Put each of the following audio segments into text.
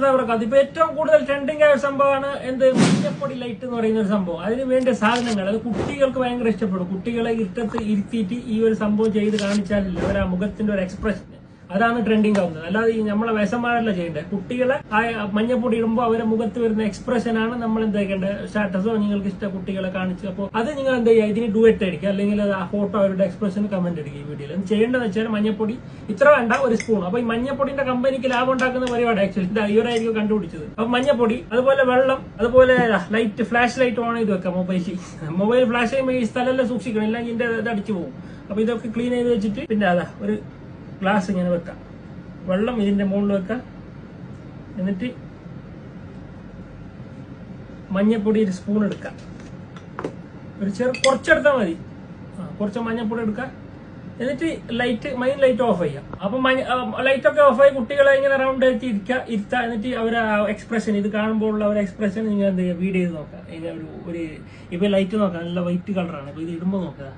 പ്രവർത്തകർക്ക് ഇപ്പൊ ഏറ്റവും കൂടുതൽ ട്രെൻഡിങ് ആയ സംഭവമാണ് എന്ത്? മഞ്ഞപ്പൊടി ലൈറ്റ് എന്ന് പറയുന്ന ഒരു സംഭവം. അതിന് വേണ്ട സാധനങ്ങൾ അത് കുട്ടികൾക്ക് ഭയങ്കര ഇഷ്ടപ്പെടും. കുട്ടികളെ ഇരുട്ടത്ത് ഇരുത്തിയിട്ട് ഈ ഒരു സംഭവം ചെയ്ത് കാണിച്ചാലില്ല. അവർ ആ മുഖത്തിന്റെ ഒരു എക്സ്പ്രഷൻ അതാണ് ട്രെൻഡിങ് ആവുന്നത്. അല്ലാതെ ഈ നമ്മളെ വയസ്സന്മാരല്ല ചെയ്യേണ്ടത് കുട്ടികളെ ആ മഞ്ഞപ്പൊടി ഇടുമ്പോൾ അവരെ മുഖത്ത് വരുന്ന എക്സ്പ്രഷനാണ് നമ്മൾ എന്താക്കേണ്ടത് സ്റ്റാറ്റസോ നിങ്ങൾക്ക് ഇഷ്ട കുട്ടികളെ കാണിച്ച്. അപ്പോൾ അത് നിങ്ങൾ എന്താ ചെയ്യുക? ഇതിന് ഡുവറ്റ് അടിക്കുക. അല്ലെങ്കിൽ ആ ഫോട്ടോ അവരുടെ എക്സ്പ്രഷൻ കമന്റ് അടിക്കുക ഈ വീഡിയോയിൽ ചെയ്യേണ്ടതെന്ന് വെച്ചാൽ മഞ്ഞപ്പൊടി ഇത്ര വേണ്ട ഒരു സ്പൂൺ അപ്പൊ ഈ മഞ്ഞപ്പൊടിന്റെ കമ്പനിക്ക് ലാഭം ഉണ്ടാക്കുന്ന പരിപാടി ആക്ച്വലി ഇത് ഇവരായിരിക്കും കണ്ടുപിടിച്ചത്. അപ്പൊ മഞ്ഞപ്പൊടി അതുപോലെ വെള്ളം അതുപോലെ ലൈറ്റ് ഫ്ലാഷ് ലൈറ്റ് ഓൺ ചെയ്ത് വെക്കാം മൊബൈലിൽ മൊബൈൽ ഫ്ലാഷ് ചെയ്യുമ്പോൾ ഈ സ്ഥലമെല്ലാം സൂക്ഷിക്കണം. ഇല്ലെങ്കിൽ ഇതിന്റെ ഇത് അടിച്ചു പോകും. അപ്പൊ ഇതൊക്കെ ക്ലീൻ ചെയ്ത് വെച്ചിട്ട് പിന്നെ അതാ ഒരു ഗ്ലാസ് ഇങ്ങനെ വെക്കാം. വെള്ളം ഇതിന്റെ മുകളിൽ വെക്കാം. എന്നിട്ട് മഞ്ഞപ്പൊടി ഒരു സ്പൂൺ എടുക്കാം. ഒരു ചെറു കുറച്ചെടുത്താൽ മതി. ആ കുറച്ച് മഞ്ഞപ്പൊടി എടുക്കാം. എന്നിട്ട് ലൈറ്റ് മൈൻ ലൈറ്റ് ഓഫ് ചെയ്യാം. അപ്പൊ ലൈറ്റ് ഒക്കെ ഓഫ് ആയി കുട്ടികളെ ഇങ്ങനെ റൗണ്ട് ആയിട്ട് ഇരിക്കുക ഇരുത്താം. എന്നിട്ട് അവരെ എക്സ്പ്രഷൻ ഇത് കാണുമ്പോൾ ഉള്ള ഒരു എക്സ്പ്രഷൻ നിങ്ങൾ എന്ത് ചെയ്യുക വീഡിയോ ചെയ്ത് നോക്കാം ഇത് ഒരു ഒരു ഇപ്പൊ ലൈറ്റ് നോക്കാം നല്ല വൈറ്റ് കളറാണ് ഇപ്പൊ ഇത് ഇടുമ്പോൾ നോക്കുക.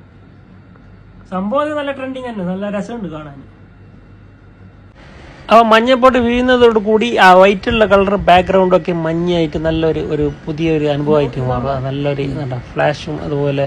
സംഭവം നല്ല ട്രെൻഡിങ് തന്നെ. നല്ല രസമുണ്ട് കാണാൻ. അപ്പൊ മഞ്ഞപ്പോട്ട് വീഴുന്നതോട് കൂടി ആ വൈറ്റ് ഉള്ള കളർ ബാക്ക്ഗ്രൗണ്ട് ഒക്കെ മഞ്ഞായിട്ട് നല്ലൊരു ഒരു പുതിയൊരു അനുഭവമായിട്ട് മാറുക നല്ലൊരു ഫ്ലാഷും അതുപോലെ